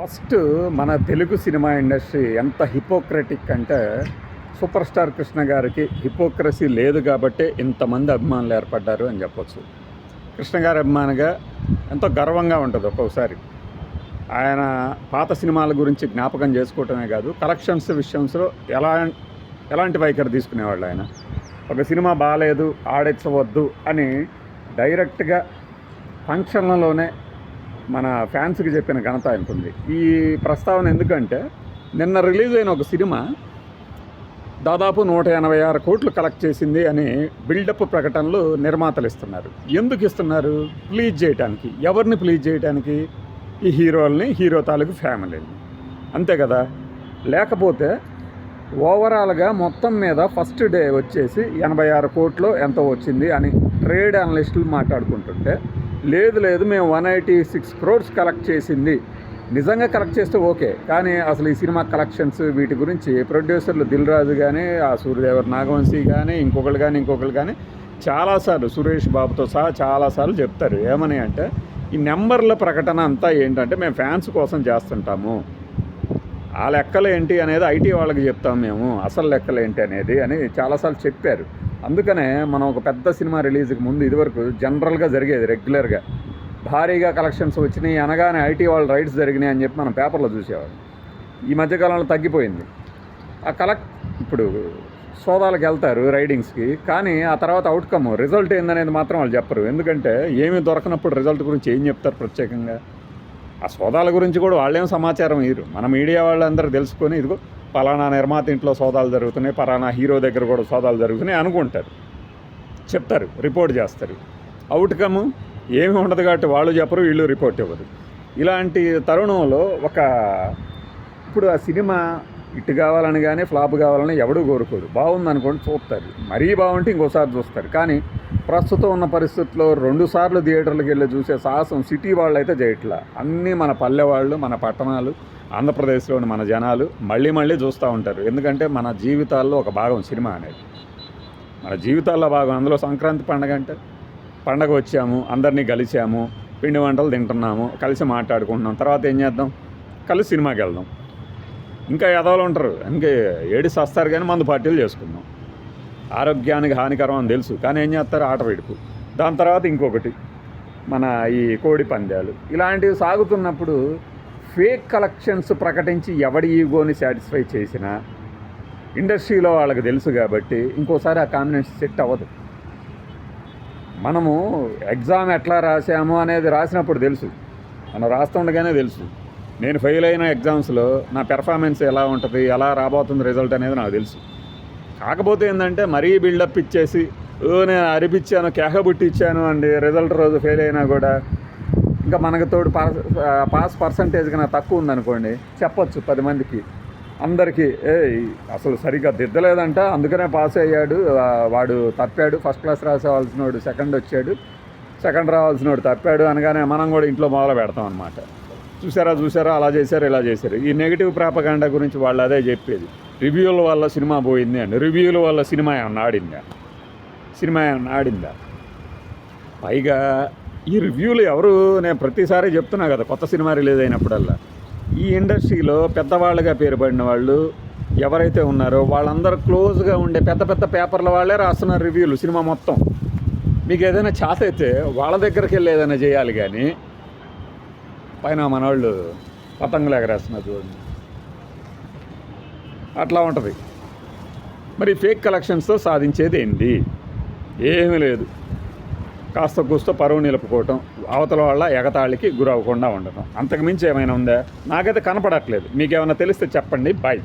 First మన Telugu cinema industry ఎంత hypocritic అంటే సూపర్ స్టార్ కృష్ణ గారికి హిపోక్రసీ లేదు కాబట్టే ఇంతమంది అభిమానులు ఏర్పడ్డారు అని చెప్పొచ్చు. కృష్ణ గారి అభిమానిగా ఎంతో గర్వంగా ఉంటుంది ఒక్కొక్కసారి ఆయన పాత సినిమాల గురించి జ్ఞాపకం చేసుకోవటమే కాదు కలెక్షన్స్ విషయంలో ఎలా ఎలాంటి వైఖరి తీసుకునేవాళ్ళు ఆయన? ఒక సినిమా బాగాలేదు ఆడించవద్దు అని డైరెక్ట్గా ఫంక్షన్లలోనే మన ఫ్యాన్స్కి చెప్పిన ఘనత ఆయనకుంది ఈ ప్రస్తావన ఎందుకంటే నిన్న రిలీజ్ అయిన ఒక సినిమా దాదాపు నూట ఎనభై ఆరు కోట్లు కలెక్ట్ చేసింది అని బిల్డప్ ప్రకటనలు నిర్మాతలు ఇస్తున్నారు. ఎందుకు ఇస్తున్నారు? ప్లీజ్ చేయడానికి ఎవరిని ప్లీజ్ చేయడానికి ఈ హీరోల్ని హీరో తాలూకు ఫ్యామిలీని. అంతే కదా? లేకపోతే ఓవరాల్గా మొత్తం మీద ఫస్ట్ డే వచ్చేసి ఎనభై ఆరు కోట్లు ఎంతో వచ్చింది అని ట్రేడ్ అనలిస్టులు మాట్లాడుకుంటుంటే లేదు లేదు మేము one eighty six crores collect చేసింది. నిజంగా కలెక్ట్ చేస్తే ఓకే. కానీ అసలు ఈ సినిమా కలెక్షన్స్ వీటి గురించి ప్రొడ్యూసర్లు దిల్ రాజు కానీ ఆ సూర్యదేవర్ నాగవంశీ కానీ ఇంకొకళ్ళు కానీ ఇంకొకళ్ళు కానీ చాలాసార్లు సురేష్ బాబుతో సహా చాలాసార్లు చెప్తారు. ఏమని అంటే ఈ నెంబర్ల ప్రకటన అంతా ఏంటంటే మేము ఫ్యాన్స్ కోసం చేస్తుంటాము. ఆ లెక్కలు ఏంటి అనేది ఐటీ వాళ్ళకి చెప్తాం మేము. అసలు లెక్కలు ఏంటి అనేది అని చాలాసార్లు చెప్పారు. అందుకనే మనం ఒక పెద్ద సినిమా రిలీజ్కి ముందు ఇదివరకు జనరల్గా జరిగేది రెగ్యులర్గా. భారీగా కలెక్షన్స్ వచ్చినాయి అనగానే ఐటీ వాళ్ళ రైట్స్ జరిగినాయి అని చెప్పి మనం పేపర్లో చూసేవాళ్ళం. ఈ మధ్యకాలంలో తగ్గిపోయింది. ఆ కలెక్ట్ ఇప్పుడు సోదాలకు వెళ్తారు రైడింగ్స్కి కానీ ఆ తర్వాత అవుట్కమ్ రిజల్ట్ ఏందనేది మాత్రం వాళ్ళు చెప్పరు. ఎందుకంటే ఏమీ దొరకనప్పుడు రిజల్ట్ గురించి ఏం చెప్తారు ప్రత్యేకంగా? ఆ సోదాల గురించి కూడా వాళ్ళేం సమాచారం ఇయ్యరు. మన మీడియా వాళ్ళందరూ తెలుసుకొని ఇదిగో పలానా నిర్మాత ఇంట్లో సోదాలు జరుగుతున్నాయి పలానా హీరో దగ్గర కూడా సోదాలు జరుగుతున్నాయి అనుకుంటారు. చెప్తారు రిపోర్ట్ చేస్తారు. అవుట్కమ్ ఏమి ఉండదు కాబట్టి వాళ్ళు చెప్పరు వీళ్ళు రిపోర్ట్ ఇవ్వరు. ఇలాంటి తరుణంలో ఒక ఇప్పుడు ఆ సినిమా ఇటు కావాలని కానీ ఫ్లాప్ కావాలని ఎవడూ కోరుకోరు బాగుందనుకోండి చూస్తారు. మరీ బాగుంటే ఇంకోసారి చూస్తారు. కానీ ప్రస్తుతం ఉన్న పరిస్థితుల్లో రెండు సార్లు థియేటర్లకు వెళ్ళి చూసే సాహసం సిటీ వాళ్ళు అయితే చేయట్లా. అన్నీ మన పల్లె వాళ్ళు మన పట్టణాలు ఆంధ్రప్రదేశ్లోని మన జనాలు మళ్ళీ మళ్ళీ చూస్తూ ఉంటారు. ఎందుకంటే మన జీవితాల్లో ఒక భాగం సినిమా అనేది. మన జీవితాల్లో భాగం అందులో సంక్రాంతి పండగ అంటే పండగ వచ్చాము అందరినీ కలిసాము పిండి వంటలు తింటున్నాము కలిసి మాట్లాడుకుంటున్నాం. తర్వాత ఏం చేద్దాం? కలిసి సినిమాకి వెళ్దాం. ఇంకా ఎదవలు ఉంటారు. ఇంకా ఏడి సస్తారు కానీ మందు పార్టీలు చేసుకుందాం. ఆరోగ్యానికి హానికరం అని తెలుసు. కానీ ఏం చేస్తారు? ఆట విడుపు దాని తర్వాత ఇంకొకటి మన ఈ కోడి పందాలు. ఇలాంటివి సాగుతున్నప్పుడు ఫేక్ కలెక్షన్స్ ప్రకటించి ఎవడి ఈగోని సాటిస్ఫై చేసినా ఇండస్ట్రీలో వాళ్ళకి తెలుసు కాబట్టి ఇంకోసారి ఆ కాంబినేషన్ సెట్ అవ్వదు. మనము ఎగ్జామ్ ఎట్లా రాసాము అనేది రాసినప్పుడు తెలుసు. మనం రాస్తుండగానే తెలుసు. నేను ఫెయిల్ అయిన ఎగ్జామ్స్లో నా పెర్ఫార్మెన్స్ ఎలా ఉంటుంది ఎలా రాబోతుంది రిజల్ట్ అనేది నాకు తెలుసు. కాకపోతే ఏంటంటే మరీ బిల్డప్ ఇచ్చేసి ఓ నేను అరిపించాను కేకబుట్టి ఇచ్చాను అండి. రిజల్ట్ రోజు ఫెయిల్ అయినా కూడా ఇంకా మనకు తోడు పాస్ పాస్ పర్సంటేజ్ కన్నా తక్కువ ఉందనుకోండి చెప్పొచ్చు పది మందికి. అందరికీ ఏ అసలు సరిగ్గా దిద్దలేదంట అందుకనే పాస్ అయ్యాడు వాడు తప్పాడు ఫస్ట్ క్లాస్ రాసేవాల్సిన వాడు సెకండ్ వచ్చాడు సెకండ్ రావాల్సిన వాడు తప్పాడు అనగానే మనం కూడా ఇంట్లో మొదలు పెడతాం అనమాట చూసారా చూసారా అలా చేశారు ఇలా చేశారు. ఈ నెగిటివ్ ప్రాపగాండా గురించి వాళ్ళు అదే చెప్పేది. రివ్యూల వల్ల సినిమా పోయింది అని రివ్యూల వల్ల సినిమా ఏమన్నా ఆడిందా? సినిమా ఏమన్నా ఆడిందా? పైగా ఈ రివ్యూలు ఎవరు? నేను ప్రతిసారి చెప్తున్నా కదా కొత్త సినిమా రిలీజ్ అయినప్పుడల్లా. ఈ ఇండస్ట్రీలో పెద్దవాళ్ళుగా పేరు పడిన వాళ్ళు ఎవరైతే ఉన్నారో వాళ్ళందరూ క్లోజ్గా ఉండే పెద్ద పెద్ద పేపర్ల వాళ్ళే రాస్తున్నారు రివ్యూలు సినిమా మొత్తం. మీకు ఏదైనా చేత అయితే వాళ్ళ దగ్గరికి వెళ్ళి ఏదైనా చేయాలి కానీ పైన మనవాళ్ళు పతంగులు ఎగరేస్తున్నారు చూడండి. అట్లా ఉంటుంది. మరి ఫేక్ కలెక్షన్స్తో సాధించేది ఏంటి? ఏమీ లేదు. కాస్త కూస్త పరువు నిలుపుకోవటం అవతల వాళ్ళ ఎగతాళికి గురవ్వకుండా ఉండటం. అంతకుమించి ఏమైనా ఉందా? నాకైతే కనపడట్లేదు. మీకేమైనా తెలిస్తే చెప్పండి. బాయ్.